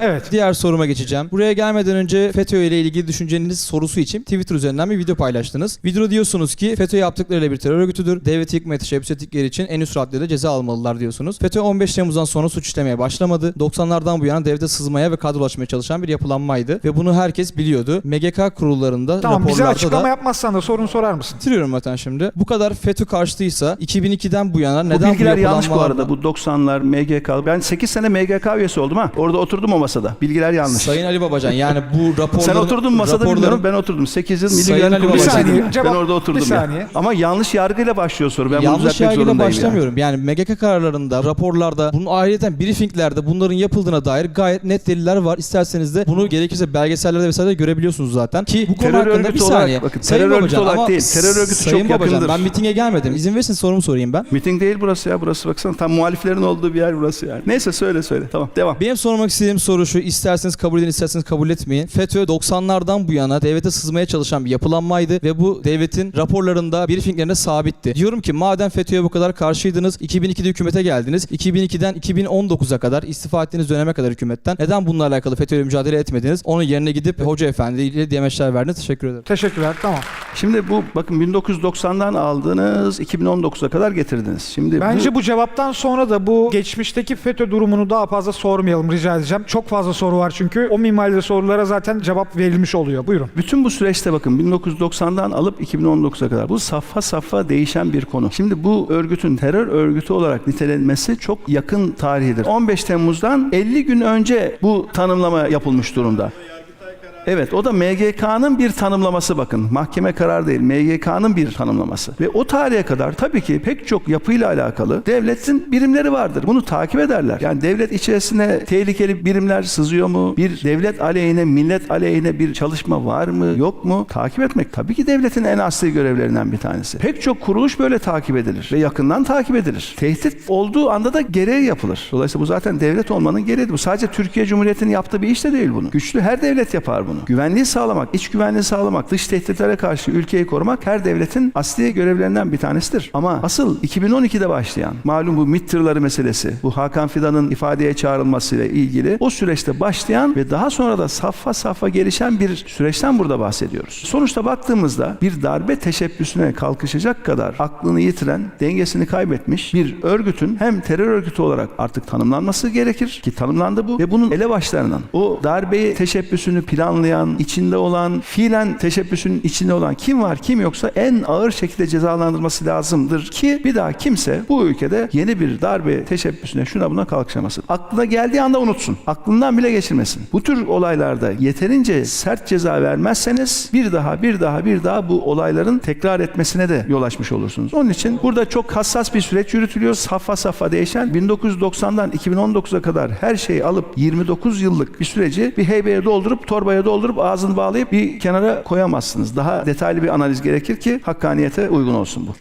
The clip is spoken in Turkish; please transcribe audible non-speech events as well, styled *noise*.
Evet. Diğer soruma geçeceğim. Buraya gelmeden önce FETÖ ile ilgili düşünceniz sorusu için Twitter üzerinden bir video paylaştınız. Videoda diyorsunuz ki FETÖ yaptıklarıyla bir terör örgütüdür. Devleti yıkmaya teşebbüs ettikleri için en üst raddede ceza almalılar diyorsunuz. FETÖ 15 Temmuz'dan sonra suç işlemeye başlamadı. 90'lardan bu yana devlete sızmaya ve kadrolaşmaya çalışan bir yapılanmaydı. Ve bunu herkes biliyordu. MGK kurullarında, Tamam bize raporlarda açıklama da... yapmazsan da sorun sorar mısın? Bitiriyorum zaten şimdi. Bu kadar FETÖ karşıtıysa 2002'den bu yana Bu neden bilgiler yanlış bu arada. Bu 90'lar, MGK. Ben 8 sene MGK üyesi oldum ha. Orada oturdum o masada. Bilgiler yanlış. Sayın Ali Babacan yani bu *laughs* raporların... Sen oturdun masada raporların- bilmiyorum. Ben oturdum. 8 yıl Milli Sayın Güvenlik Ali Kurulu Babacan. Bir saniye, cevap- Ben orada oturdum bir ya. saniye. Ama yanlış yargıyla başlıyor soru. Ben bunu Yanlış yargıyla ya. başlamıyorum. Yani MGK kararlarında, raporlarda, bunun ayrıca briefinglerde bunların yapıldığına dair gayet net deliller var. İsterseniz de bunu gerekirse belgesellerde vesaire görebiliyorsunuz zaten. Ki bu konu Terör hakkında bir örgütü olarak- saniye. bakın, Sayın terör örgütü Babacan, olarak ama değil, terör örgütü Sayın çok Babacan, yakındır. ben mitinge gelmedim. İzin verirsin sorumu sorayım ben. Miting değil burası ya. Burası baksana tam muhaliflerin olduğu bir yer burası yani. Neyse söyle söyle. Tamam devam. Benim sormak istediğim soru şu. isterseniz kabul edin, isterseniz kabul etmeyin. FETÖ 90'lardan bu yana devlete sızmaya çalışan bir yapılanmaydı ve bu devletin raporlarında, briefinglerinde sabitti. Diyorum ki madem FETÖ'ye bu kadar karşıydınız, 2002'de hükümete geldiniz. 2002'den 2019'a kadar istifa ettiğiniz döneme kadar hükümetten neden bununla alakalı FETÖ'yle mücadele etmediniz? Onun yerine gidip Hoca Efendi ile demeçler verdiniz. Teşekkür ederim. Teşekkürler. Tamam. Şimdi bu bakın 1990'dan aldınız 2019'a kadar getirdiniz. Şimdi Bence bu cevaptan sonra da bu geçmişteki FETÖ durumunu daha fazla sormayalım rica edeceğim. Çok fazla soru var çünkü. O minvalde sorulara zaten cevap verilmiş oluyor. Buyurun. Bütün bu süreçte bakın 1990'dan alıp 2019'a kadar bu safha safha değişen bir konu. Şimdi bu örgütün terör örgütü olarak nitelenmesi çok yakın tarihidir. 15 Temmuz'dan 50 gün önce bu tanımlama yapılmış durumda. Evet o da MGK'nın bir tanımlaması bakın. Mahkeme karar değil MGK'nın bir tanımlaması. Ve o tarihe kadar tabii ki pek çok yapıyla alakalı devletin birimleri vardır. Bunu takip ederler. Yani devlet içerisine tehlikeli birimler sızıyor mu? Bir devlet aleyhine, millet aleyhine bir çalışma var mı? Yok mu? Takip etmek tabii ki devletin en asli görevlerinden bir tanesi. Pek çok kuruluş böyle takip edilir ve yakından takip edilir. Tehdit olduğu anda da gereği yapılır. Dolayısıyla bu zaten devlet olmanın gereğidir. Bu sadece Türkiye Cumhuriyeti'nin yaptığı bir iş de değil bunu. Güçlü her devlet yapar bunu. Güvenliği sağlamak, iç güvenliği sağlamak, dış tehditlere karşı ülkeyi korumak her devletin asli görevlerinden bir tanesidir. Ama asıl 2012'de başlayan, malum bu MİT tırları meselesi, bu Hakan Fidan'ın ifadeye çağrılmasıyla ilgili o süreçte başlayan ve daha sonra da safha safha gelişen bir süreçten burada bahsediyoruz. Sonuçta baktığımızda bir darbe teşebbüsüne kalkışacak kadar aklını yitiren, dengesini kaybetmiş bir örgütün hem terör örgütü olarak artık tanımlanması gerekir ki tanımlandı bu ve bunun elebaşlarının o darbeyi teşebbüsünü planlayan, içinde olan, fiilen teşebbüsün içinde olan kim var kim yoksa en ağır şekilde cezalandırılması lazımdır ki bir daha kimse bu ülkede yeni bir darbe teşebbüsüne şuna buna kalkışamasın. Aklına geldiği anda unutsun. Aklından bile geçirmesin. Bu tür olaylarda yeterince sert ceza vermezseniz bir daha bir daha bir daha bu olayların tekrar etmesine de yol açmış olursunuz. Onun için burada çok hassas bir süreç yürütülüyor. Safha safha değişen 1990'dan 2019'a kadar her şeyi alıp 29 yıllık bir süreci bir heybeye doldurup torbaya doldurup ağzını bağlayıp bir kenara koyamazsınız. Daha detaylı bir analiz gerekir ki hakkaniyete uygun olsun bu.